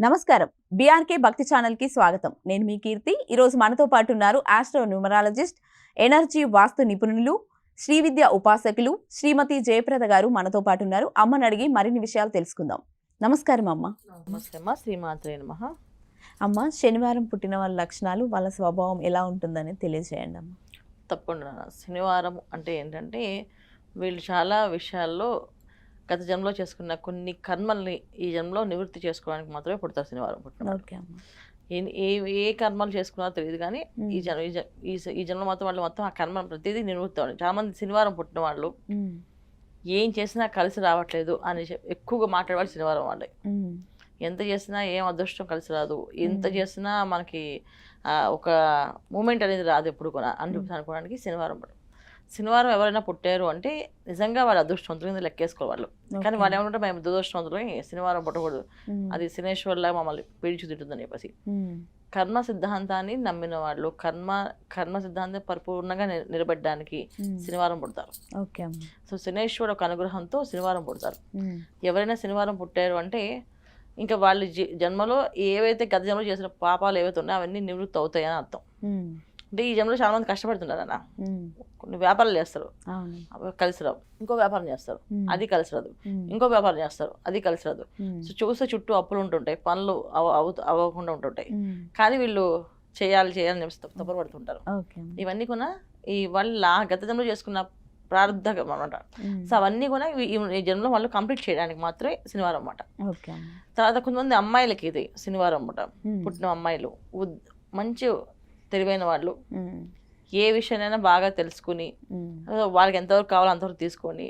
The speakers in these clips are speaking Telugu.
నమస్కారం. బీఆర్కే భక్తి ఛానల్కి స్వాగతం. నేను మీ కీర్తి. ఈ రోజు మనతో పాటు ఉన్నారు ఆస్ట్రో న్యూమరాలజిస్ట్ ఎనర్జీ వాస్తు నిపుణులు శ్రీ విద్య ఉపాసకులు శ్రీమతి జయప్రద గారు మనతో పాటు ఉన్నారు. అమ్మని అడిగి మరిన్ని విషయాలు తెలుసుకుందాం. నమస్కారం అమ్మ. నమస్తే అమ్మ. శ్రీమాత్రే నమ. అమ్మ శనివారం పుట్టిన వాళ్ళ లక్షణాలు వాళ్ళ స్వభావం ఎలా ఉంటుందని తెలియజేయండి అమ్మ. తప్పకుండా. శనివారం అంటే ఏంటంటే వీళ్ళు చాలా విషయాల్లో గత జన్మలో చేసుకున్న కొన్ని కర్మల్ని ఈ జన్మలో నివృత్తి చేసుకోవడానికి మాత్రమే పుడతారు శనివారం పుట్టిన ఏ- ఏ కర్మలు చేసుకున్నారో తెలియదు కానీ ఈ జన్మ ఈ జ- ఈ స- ఈ జన్మ మొత్తం వాళ్ళు మొత్తం ఆ కర్మ ప్రతిదీ నివృత్తి అవ్వాలి చాలా మంది శనివారం పుట్టిన వాళ్ళు ఏం చేసినా కలిసి రావట్లేదు అని ఎక్కువగా మాట్లాడేవాళ్ళు శనివారం వాళ్ళే. ఎంత చేసినా ఏం అదృష్టం కలిసి రాదు. ఎంత చేసినా మనకి ఒక మూమెంట్ అనేది రాదు ఎప్పుడు కూడా అని అనుకోవడానికి శనివారం పడు శనివారం ఎవరైనా పుట్టారు అంటే నిజంగా వాళ్ళు అదృష్టవంతులు కింద లెక్కేసుకోవాలి కానీ. వాళ్ళు ఏమంటే మేము దురదృష్టవంతులు శనివారం పుట్టకూడదు. అది శనేశ్వర్లా మమ్మల్ని పీడిచి తింటుందని చెప్పేసి. కర్మ సిద్ధాంతాన్ని నమ్మిన వాళ్ళు కర్మ కర్మ సిద్ధాంతం పరిపూర్ణంగా నిలబెట్టడానికి శనివారం పుడతారు. సో శనేశ్వరుడు ఒక అనుగ్రహంతో శనివారం పుడతారు. ఎవరైనా శనివారం పుట్టారు అంటే ఇంకా వాళ్ళు జన్మలో ఏవైతే గత జన్మలో చేసిన పాపాలు ఏవైతే ఉన్నాయో అవన్నీ నివృత్తి అవుతాయని అర్థం. అంటే ఈ జన్మలో చాలా మంది కష్టపడుతున్నారు అన్న కొన్ని వ్యాపారాలు చేస్తారు. కలిసి రావు. ఇంకో వ్యాపారం చేస్తారు. అది కలిసి రాదు. ఇంకో వ్యాపారం చేస్తారు. అది కలిసి రాదు. సో చూస్తే చుట్టూ అప్పులు ఉంటుంటాయి. పనులు అవ అవ- అవ్వకుండా ఉంటుంటాయి. కానీ వీళ్ళు చేయాలి చేయాలని చెప్పి తప్ప- తప్పన పడుతుంటారు. ఇవన్నీ కూడా ఈ వాళ్ళ గత జన్మలో చేసుకున్న ప్రారంధకం అనమాట సో అవన్నీ కూడా ఈ- జన్మలో వాళ్ళు కంప్లీట్ చేయడానికి మాత్రమే శనివారం అమ్మ తర్వాత కొంతమంది అమ్మాయిలకి ఇది శనివారం అన్నమాట. ఉమ్, పుట్టిన అమ్మాయిలు. మంచి తెలివైన వాళ్ళు. ఏ విషయానైనా బాగా తెలుసుకుని వాళ్ళకి ఎంతవరకు కావాలో అంతవరకు తీసుకొని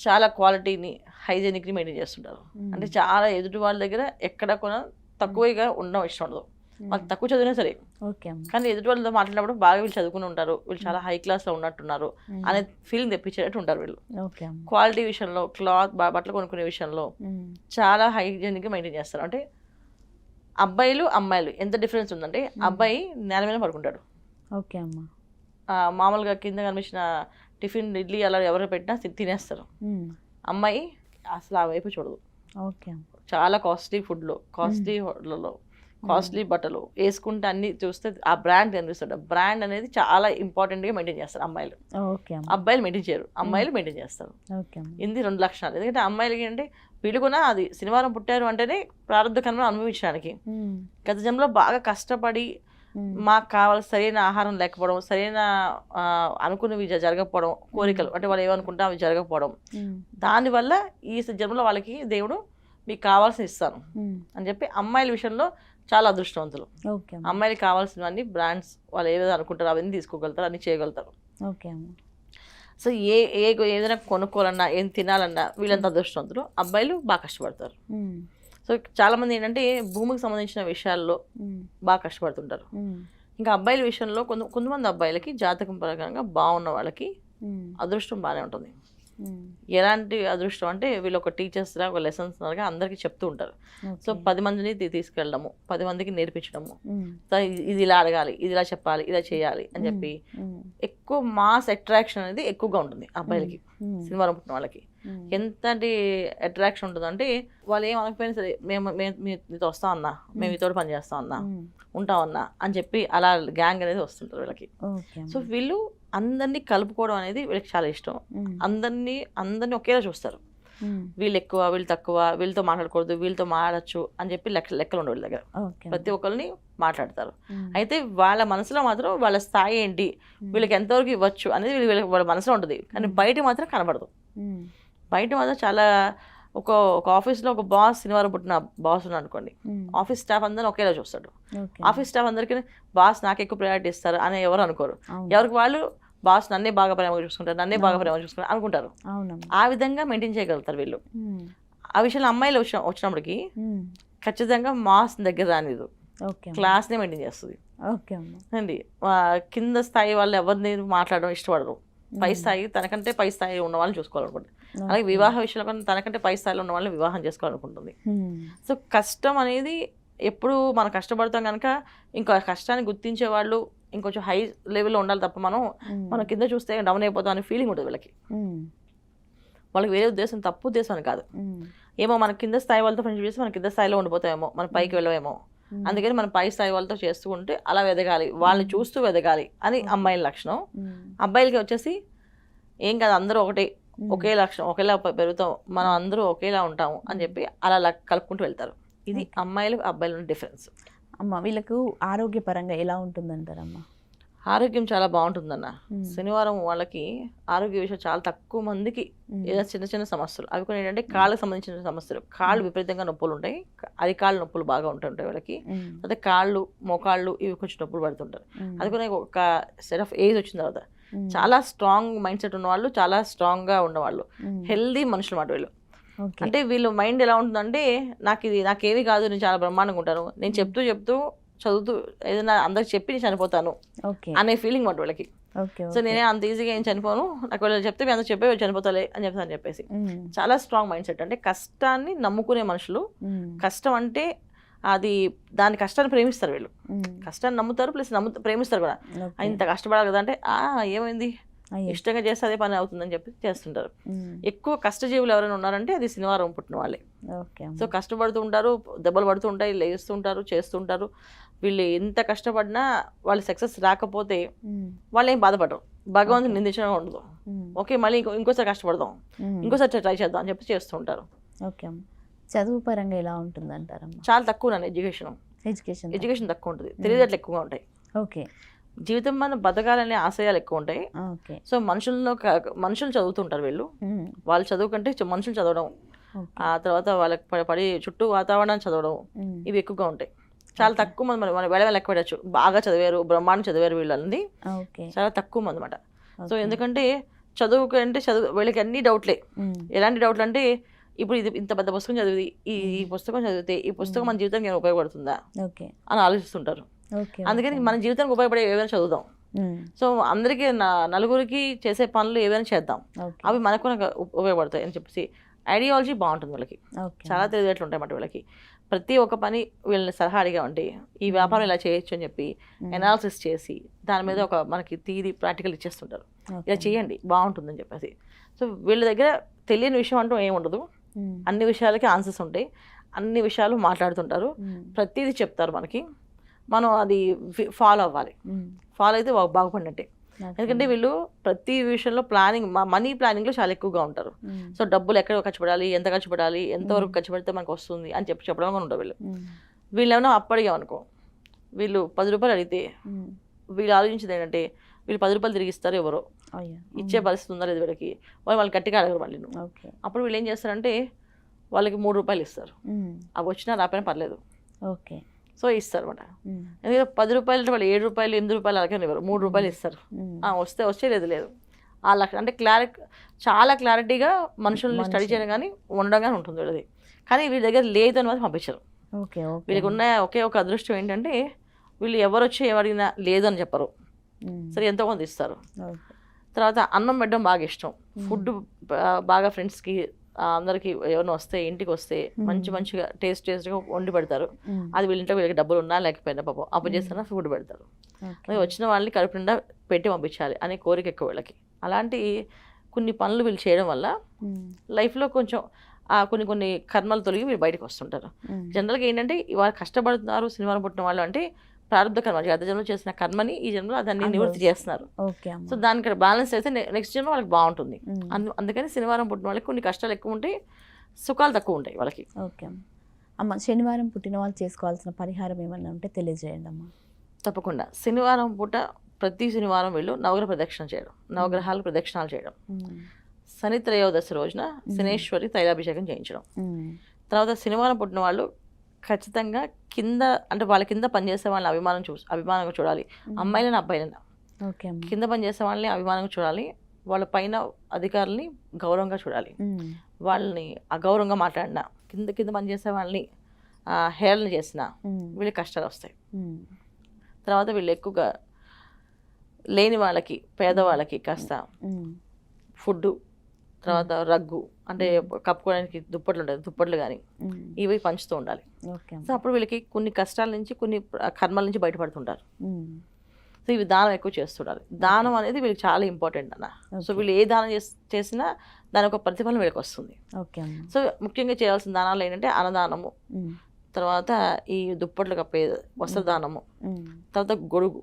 చాలా క్వాలిటీని హైజీనిక్ని మెయింటైన్ చేస్తుంటారు. అంటే చాలా ఎదుటి వాళ్ళ దగ్గర ఎక్కడ కూడా తక్కువగా ఉండడం ఇష్టం ఉండదు. వాళ్ళు తక్కువ చదివినా సరే. ఓకే కానీ ఎదుటి వాళ్ళతో మాట్లాడినప్పుడు బాగా వీళ్ళు చదువుకుని ఉంటారు వీళ్ళు చాలా హై క్లాస్లో ఉన్నట్టున్నారు అనే ఫీలింగ్ తెప్పించేటట్టు ఉంటారు వీళ్ళు. క్వాలిటీ విషయంలో క్లాత్ బట్టలు కొనుక్కునే విషయంలో చాలా హైజీనిక్గా మెయింటైన్ చేస్తారు. అంటే అబ్బాయిలు అమ్మాయిలు ఎంత డిఫరెన్స్ ఉందంటే అబ్బాయి నేల మీద పడుకుంటాడు. ఓకే అమ్మ. మామూలుగా కింద కనిపించిన టిఫిన్ ఇడ్లీ అలా ఎవరు పెట్టినా తినేస్తారు. అమ్మాయి అసలు ఆ వైపు చూడదు. ఓకే చాలా కాస్ట్లీ ఫుడ్లో కాస్ట్లీ హోటల్లో కాస్ట్లీ బట్టలు వేసుకుంటే అన్ని చూస్తే ఆ బ్రాండ్ కనిపిస్తుంది బ్రాండ్ అనేది చాలా ఇంపార్టెంట్గా మెయింటైన్ చేస్తారు అమ్మాయిలు. అబ్బాయిలు మెయింటైన్ చేయరు. అమ్మాయిలు మెయింటైన్ చేస్తారు. ఇది రెండు లక్షణాలు. ఎందుకంటే అమ్మాయిలకి అంటే వీళ్ళు కూడా అది శనివారం పుట్టారు అంటేనే ప్రారంభ కర్మను అనుభవించడానికి. గత జన్మలో బాగా కష్టపడి మాకు కావాలి సరైన ఆహారం లేకపోవడం సరైన అనుకున్నవి జరగకపోవడం కోరికలు. అంటే వాళ్ళు ఏమనుకుంటే అవి జరగకపోవడం. దానివల్ల ఈ జన్మలో వాళ్ళకి దేవుడు మీకు కావాల్సిన ఇస్తాను అని చెప్పి అమ్మాయిల విషయంలో చాలా అదృష్టవంతులు. అమ్మాయిలకి కావాల్సినవన్నీ బ్రాండ్స్ వాళ్ళు ఏదైతే అనుకుంటారో అవన్నీ తీసుకోగలుగుతారు అన్ని చేయగలుగుతారు. ఓకే సో ఏ ఏ ఏదైనా కొనుక్కోవాలన్నా ఏం తినాలన్నా వీళ్ళంతా అదృష్టవంతులు. అబ్బాయిలు బాగా కష్టపడతారు. సో చాలామంది ఏంటంటే భూమికి సంబంధించిన విషయాల్లో బాగా కష్టపడుతుంటారు. ఇంకా అబ్బాయిల విషయంలో కొంత కొంతమంది అబ్బాయిలకి జాతకం పరంగా బాగున్న వాళ్ళకి అదృష్టం బాగానే ఉంటుంది. ఎలాంటి అదృష్టం అంటే వీళ్ళు ఒక టీచర్స్ ఒక లెసన్స్ లాగా అందరికీ చెప్తూ ఉంటారు. సో. పది మందిని తీసుకెళ్ళడము పది మందికి నేర్పించడము. ఇది- ఇలా అడగాలి ఇది ఇలా చెప్పాలి ఇలా చేయాలి అని చెప్పి ఎక్కువ మాస్ అట్రాక్షన్ అనేది ఎక్కువగా ఉంటుంది అబ్బాయిలకి. ఉమ్, సినిమాలో పుట్టిన వాళ్ళకి. ఉమ్, ఎంతటి అట్రాక్షన్ ఉంటుందంటే వాళ్ళు ఏం అనకపోయినా సరే మేము మీతో వస్తాం అన్నా మేము మీతో పని చేస్తాం అన్నా ఉమ్, ఉంటాం అన్నా అని చెప్పి అలా గ్యాంగ్ అనేది వస్తుంటారు వీళ్ళకి. సో వీళ్ళు అందరినీ కలుపుకోవడం అనేది వీళ్ళకి చాలా ఇష్టం. అందరినీ అందరినీ ఒకేలా చూస్తారు. వీళ్ళు ఎక్కువ వీళ్ళు తక్కువ వీళ్ళతో మాట్లాడకూడదు వీళ్ళతో మాట్లాడచ్చు అని చెప్పి లెక్క లెక్కలు ఉండవు వీళ్ళ దగ్గర. ప్రతి ఒక్కరిని మాట్లాడతారు. అయితే వాళ్ళ మనసులో మాత్రం వాళ్ళ స్థాయి ఏంటి వీళ్ళకి ఎంతవరకు ఇవ్వచ్చు అనేది వీళ్ళ వీళ్ళ- మనసులో ఉంటుంది. కానీ బయట మాత్రం కనబడదు. బయట మాత్రం చాలా ఒక ఒక ఆఫీస్లో ఒక బాస్ శనివారం పుట్టిన బాస్ ఉన్నాడు అనుకోండి. ఆఫీస్ స్టాఫ్ అందరిని ఒకేలా చూస్తాడు. ఆఫీస్ స్టాఫ్ అందరికీ బాస్ నాకు ఎక్కువ ప్రయారిటీ ఇస్తారు అని ఎవరు అనుకోరు. ఎవరికి వాళ్ళు బాస్ నన్నే బాగా ప్రేమగా చూసుకుంటారు నన్నే బాగా ప్రేమగా చూసుకుంటారు అనుకుంటారు. ఆ విధంగా మెయింటైన్ చేయగలుగుతారు వీళ్ళు. ఆ విషయంలో అమ్మాయిలు వచ్చిన వచ్చినప్పటికి ఖచ్చితంగా మాస్ దగ్గర రానిదు. క్లాస్నే మెయింటైన్ చేస్తుంది. అండి కింద స్థాయి వాళ్ళు ఎవరిని మాట్లాడడం ఇష్టపడరు. పై స్థాయి తనకంటే పై స్థాయి ఉన్న వాళ్ళని చూసుకోవాలనుకుంటుంది అలాగే వివాహ విషయంలో కూడా తనకంటే పై స్థాయిలో ఉన్న వాళ్ళని వివాహం చేసుకోవాలనుకుంటుంది. సో కష్టం అనేది ఎప్పుడు మనం కష్టపడతాం కనుక ఇంకా కష్టాన్ని గుర్తించే వాళ్ళు ఇంకొంచెం హై లెవెల్లో ఉండాలి తప్ప మనం మనం కింద చూస్తే డౌన్ అయిపోతాం అనే ఫీలింగ్ ఉంటుంది వీళ్ళకి. వాళ్ళకి వేరే ఉద్దేశం తప్పు ఉద్దేశం అని కాదు. ఏమో మన కింద స్థాయి వాళ్ళతో ఫ్రెండ్షిప్ చేస్తే మన కింద స్థాయిలో ఉండిపోతామేమో మన పైకి వెళ్ళవేమో. అందుకని మనం పై స్థాయి వాళ్ళతో చేస్తూ ఉంటే అలా ఎదగాలి వాళ్ళని చూస్తూ ఎదగాలి అని అమ్మాయిల లక్షణం. అబ్బాయిలకి వచ్చేసి ఏం కాదు అందరూ ఒకటే. ఒకే లక్షణం ఒకేలా పెరుగుతాం. మనం అందరూ ఒకేలా ఉంటాము అని చెప్పి అలా కలుపుకుంటూ వెళ్తారు. ఇది అమ్మాయిలు అబ్బాయిల డిఫరెన్స్. అమ్మ వీళ్ళకు ఆరోగ్యపరంగా ఎలా ఉంటుందంటారమ్మా? ఆరోగ్యం చాలా బాగుంటుందన్న. శనివారం వాళ్ళకి ఆరోగ్య విషయం చాలా తక్కువ మందికి ఉమ్. ఏదో చిన్న చిన్న సమస్యలు. అవి కొన్ని ఏంటంటే కాళ్ళకి సంబంధించిన సమస్యలు. కాళ్ళు విపరీతంగా నొప్పులు ఉంటాయి. అది కాళ్ళు నొప్పులు బాగా ఉంటుంటాయి వాళ్ళకి. అదే కాళ్ళు మోకాళ్ళు ఇవి కొంచెం నొప్పులు పడుతుంటారు. అది కొన్ని ఒక సెట్ ఆఫ్ ఏజ్ వచ్చిన తర్వాత. చాలా స్ట్రాంగ్ మైండ్ సెట్ ఉన్నవాళ్ళు చాలా స్ట్రాంగ్గా ఉన్నవాళ్ళు. ఉమ్. హెల్దీ మనుషులు మాట వీళ్ళు. అంటే వీళ్ళు మైండ్ ఎలా ఉంటుందంటే నాకు ఇది నాకేమీ కాదు నేను చాలా బ్రహ్మాండంగా ఉంటాను. నేను చెప్తూ చెప్తూ చదువుతూ ఏదైనా అందరికి చెప్పి నేను చనిపోతాను అనే ఫీలింగ్ మాట వీళ్ళకి. సో నేనే అంత ఈజీగా ఏం చనిపోను. నాకు వాళ్ళు చెప్తే మేము అందరూ చెప్పే చనిపోతాలే అని చెప్తాను చెప్పేసి. చాలా స్ట్రాంగ్ మైండ్ సెట్. అంటే కష్టాన్ని నమ్ముకునే మనుషులు. కష్టం అంటే అది దాని కష్టాన్ని ప్రేమిస్తారు వీళ్ళు. కష్టాన్ని నమ్ముతారు ప్లస్ నమ్ము ప్రేమిస్తారు కూడా ఇంత కష్టపడాలి కదా అంటే ఆ ఏమైంది. ఇష్టంగా చేస్తే అదే పని అవుతుందని చెప్పి చేస్తుంటారు. ఎక్కువ కష్టజీవులు ఎవరైనా ఉన్నారంటే అది శనివారం పుట్టిన వాళ్ళే. సో కష్టపడుతూ ఉంటారు దెబ్బలు పడుతూ ఉంటాయి లేస్తూ ఉంటారు చేస్తుంటారు వీళ్ళు ఎంత కష్టపడినా వాళ్ళు సక్సెస్ రాకపోతే. వాళ్ళు ఏం బాధపడరు భగవంతుని నిందించడం ఉండదు. ఓకే మళ్ళీ ఇంకో ఇంకోసారి కష్టపడదాం. ఇంకోసారి ట్రై చేద్దాం అని చెప్పి చేస్తూ ఉంటారు ఓకే చదువు పరంగా ఎలా ఉంటుందంటారమ్మా? చాలా తక్కువ నన్ను ఎడ్యుకేషన్. ఎడ్యుకేషన్ ఎడ్యుకేషన్ తక్కువ ఉంటుంది. తెలివితేటలు ఎక్కువగా ఉంటాయి. ఓకే. జీవితం మన బతకాలనే ఆశయాలు ఎక్కువ ఉంటాయి. ఓకే. సో మనుషుల్లో మనుషులు చదువుతుంటారు వీళ్ళు. వాళ్ళు చదువు కంటే మనుషులు చదవడం. ఆ తర్వాత వాళ్ళకి పడి చుట్టూ వాతావరణం చదవడం. ఇవి ఎక్కువగా ఉంటాయి. చాలా తక్కువ మంది మనం మన వెళ్ళ లెక్క పెట్టచ్చు. బాగా చదివారు బ్రహ్మాండం చదివారు వీళ్ళని చాలా తక్కువ మంది అనమాట సో. ఎందుకంటే చదువు కంటే చదువు వీళ్ళకి అన్ని డౌట్లే. ఎలాంటి డౌట్లు అంటే ఇప్పుడు ఇది ఇంత పెద్ద పుస్తకం చదివి ఈ ఈ పుస్తకం చదివితే ఈ పుస్తకం మన జీవితానికి ఏమైనా ఉపయోగపడుతుందా? ఓకే. అని ఆలోచిస్తుంటారు. అందుకని మన జీవితానికి ఉపయోగపడే ఏవైనా చదువుదాం. సో అందరికీ నలుగురికి చేసే పనులు ఏవైనా చేద్దాం. అవి మనకు ఉపయోగపడతాయి అని చెప్పేసి ఐడియాలజీ బాగుంటుంది వాళ్ళకి. చాలా తెలివితేటలు ఉంటాయి అన్నమాట వీళ్ళకి. ప్రతి ఒక్క పని వీళ్ళని సలహా అడిగామంటే ఈ వ్యాపారం ఇలా చేయొచ్చు అని చెప్పి. ఎనాలిసిస్ చేసి దాని మీద ఒక మనకి తీరి ప్రాక్టికల్ ఇచ్చేస్తుంటారు. ఇలా చేయండి బాగుంటుందని చెప్పేసి. సో వీళ్ళ దగ్గర తెలియని విషయం అంటూ ఏమి ఉండదు. అన్ని విషయాలకి ఆన్సర్స్ ఉంటాయి అన్ని విషయాలు మాట్లాడుతుంటారు. ప్రతిదీ చెప్తారు మనకి మనం అది ఫాలో అవ్వాలి. ఫాలో అయితే బాగుపడినట్టే. ఎందుకంటే వీళ్ళు ప్రతి విషయంలో ప్లానింగ్ మనీ ప్లానింగ్లో చాలా ఎక్కువగా ఉంటారు. సో డబ్బులు ఎక్కడ ఖర్చు పెడాలి ఎంత ఖర్చు పెడాలి ఎంతవరకు ఖర్చు పెడితే మనకు వస్తుంది అని చెప్పి చెప్పడం కూడా ఉంటారు వీళ్ళు. వీళ్ళు ఏమైనా అప్పడిగాం అనుకో వీళ్ళు పది రూపాయలు అడిగితే. వీళ్ళు ఆలోచించేది ఏంటంటే వీళ్ళు పది రూపాయలు తిరిగి ఇస్తారు ఎవరో. ఇచ్చే పరిస్థితి ఉందా లేదు వీళ్ళకి. వాళ్ళు వాళ్ళు గట్టిగా అడగరు మళ్ళీ అప్పుడు వీళ్ళు ఏం చేస్తారంటే వాళ్ళకి మూడు రూపాయలు ఇస్తారు. అవి వచ్చినా రాపోయినా పర్లేదు. ఓకే. సో ఇస్తారు అనమాట. ఎందుకంటే పది రూపాయలు అంటే వాళ్ళు ఏడు రూపాయలు ఎనిమిది రూపాయలు అలాగే ఇవ్వరు. మూడు రూపాయలు ఇస్తారు. వస్తే వచ్చే లేదు లేదు. ఆ లక్ష అంటే క్లారి చాలా క్లారిటీగా మనుషుల్ని స్టడీ. చేయడం కానీ ఉండడం కానీ ఉంటుంది వీళ్ళది. కానీ వీళ్ళ దగ్గర లేదు అని మాత్రం పంపించరు. వీళ్ళకి ఉన్న ఒకే ఒక అదృష్టం ఏంటంటే వీళ్ళు ఎవరు వచ్చి ఎవరినా లేదు అని చెప్పరు. సరే ఎంతో కొంత ఇస్తారు. తర్వాత అన్నం పెట్టడం బాగా ఇష్టం. ఫుడ్ బాగా ఫ్రెండ్స్కి అందరికి ఎవరైనా వస్తే ఇంటికి వస్తే మంచి మంచిగా టేస్ట్ టేస్ట్గా వండి పెడతారు. అది వీళ్ళ ఇంట్లో వీళ్ళకి డబ్బులు ఉన్నా లేకపోయినా పాపం. అప్పు చేస్తున్నా ఫుడ్ పెడతారు. అది వచ్చిన వాళ్ళని కడుపు నిండా పెట్టి పంపించాలి అనే కోరిక ఎక్కువ వీళ్ళకి. అలాంటి కొన్ని పనులు వీళ్ళు చేయడం వల్ల. లైఫ్లో కొంచెం ఆ కొన్ని కొన్ని కర్మలు తొలగి వీళ్ళు బయటకు వస్తుంటారు. జనరల్గా ఏంటంటే ఇవాళ కష్టపడుతున్నారు సినిమాలు పుట్టిన వాళ్ళు అంటే ప్రారంభ కర్మ గత జన్మలో చేసిన కర్మని ఈ జన్మలో దాన్ని నివృత్తి చేస్తున్నారు. సో దానికి బ్యాలెన్స్ అయితే నెక్స్ట్ జన్మ వాళ్ళకి బాగుంటుంది. అందుకని శనివారం పుట్టిన వాళ్ళకి కొన్ని కష్టాలు ఎక్కువ ఉంటాయి సుఖాలు తక్కువ ఉంటాయి వాళ్ళకి. ఓకే అమ్మ. అమ్మ శనివారం పుట్టిన వాళ్ళు చేసుకోవాల్సిన పరిహారం ఏమన్నా ఉంటే తెలియజేయండి అమ్మ. తప్పకుండా. శనివారం పూట ప్రతి శనివారం వీళ్ళు నవగ్రహ ప్రదక్షిణ చేయడం నవగ్రహాలు ప్రదక్షిణాలు చేయడం. శని త్రయోదశి రోజున శనేశ్వరి తైలాభిషేకం చేయించడం. తర్వాత శనివారం పుట్టిన వాళ్ళు ఖచ్చితంగా కింద అంటే వాళ్ళ కింద పనిచేసే వాళ్ళని అభిమానం చూ అభిమానంగా చూడాలి అమ్మాయిలైనా అబ్బాయిలైనా కింద పనిచేసే వాళ్ళని అభిమానంగా చూడాలి వాళ్ళ పైన అధికారుల్ని గౌరవంగా చూడాలి. వాళ్ళని అగౌరవంగా మాట్లాడినా కింద కింద పనిచేసే వాళ్ళని హేళన చేసిన. వీళ్ళకి కష్టాలు వస్తాయి. తర్వాత వీళ్ళు ఎక్కువగా లేని వాళ్ళకి పేదవాళ్ళకి కాస్త. ఫుడ్ తర్వాత రగ్గు అంటే కప్పుకోవడానికి దుప్పట్లు ఉంటాయి దుప్పట్లు కానీ. ఇవి పంచుతూ ఉండాలి. సో అప్పుడు వీళ్ళకి కొన్ని కష్టాల నుంచి కొన్ని కర్మల నుంచి బయటపడుతుంటారు. సో ఇవి దానం ఎక్కువ చేస్తుండాలి. దానం అనేది వీళ్ళకి చాలా ఇంపార్టెంట్ అన్న. సో వీళ్ళు ఏ దానం చేస్- చేసినా దాని ఒక ప్రతిఫలం వీళ్ళకి వస్తుంది. సో ముఖ్యంగా చేయాల్సిన దానాలు ఏంటంటే అన్నదానము తర్వాత ఈ దుప్పట్లు కప్పే వస్త్రదానము తర్వాత గొడుగు.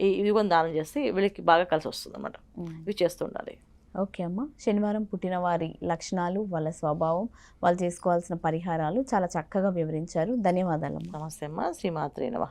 ఇవి కూడా దానం చేస్తే వీళ్ళకి బాగా కలిసి వస్తుంది అనమాట. ఇవి చేస్తుండాలి ఓకే అమ్మ. శనివారం పుట్టిన వారి లక్షణాలు వాళ్ళ స్వభావం వాళ్ళు చేసుకోవాల్సిన పరిహారాలు చాలా చక్కగా వివరించారు. ధన్యవాదాలు నమస్తే అమ్మ. శ్రీమాత్రే నమ.